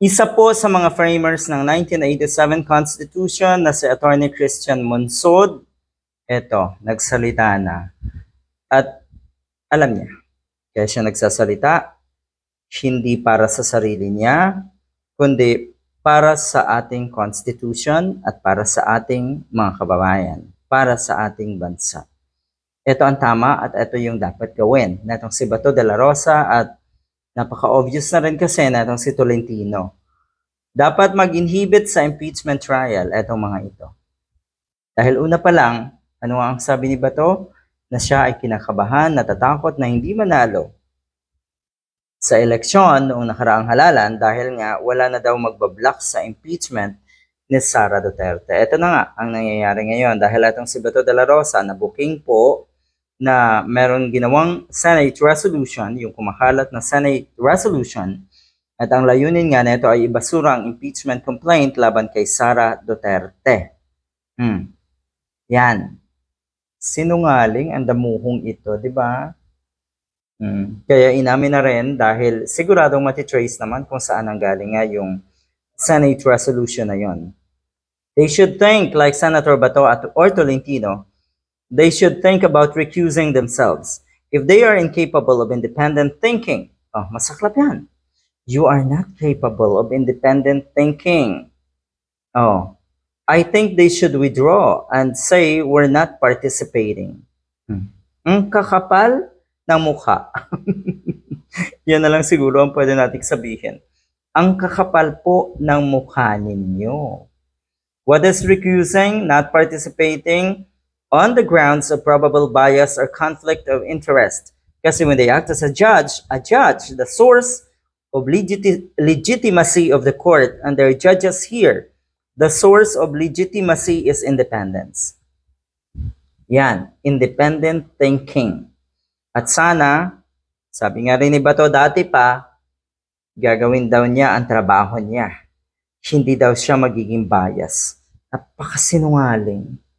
Isa po sa mga framers ng 1987 Constitution na si Attorney Christian Monsod, eto, nagsalita na. At alam niya, kaya siya nagsasalita, hindi para sa sarili niya, kundi para sa ating Constitution at para sa ating mga kababayan, para sa ating bansa. Ito ang tama at ito yung dapat gawin. Netong si Bato de la Rosa at napaka-obvious na rin kasi netong si Tolentino. Dapat mag-inhibit sa impeachment trial itong mga ito. Dahil una pa lang, ano ang sabi ni Bato? Na siya ay kinakabahan, natatakot na hindi manalo sa eleksyon noong nakaraang halalan dahil nga wala na daw magbablock sa impeachment ni Sara Duterte. Ito na nga ang nangyayari ngayon dahil itong si Bato de la Rosa na booking po na meron ginawang Senate resolution, yung kumakalat na Senate resolution, at ang layunin nga nito ay ibasura ang impeachment complaint laban kay Sara Duterte. Hmm. Yan. Sinungaling ang damuhong ito, di ba? Hmm. Kaya inamin na rin dahil siguradong matitrace naman kung saan ang galing nga yung Senate resolution na yon. They should think like Senator Bato at or Tolentino, they should think about recusing themselves. If they are incapable of independent thinking, oh, masaklap yan. You are not capable of independent thinking. Oh, I think they should withdraw and say we're not participating. Hmm. Ang kakapal ng mukha. Yan na lang siguro ang pwede nating sabihin. Ang kakapal po ng mukha ninyo. What is recusing, not participating on the grounds of probable bias or conflict of interest? Kasi when they act as a judge, a judge, the source of legiti- legitimacy of the court and their judges here, the source of legitimacy is independence. Yan, independent thinking. At sana, sabi nga rin ni Bato dati pa, gagawin daw niya ang trabaho niya. Hindi daw siya magiging bias. Napakasinungaling.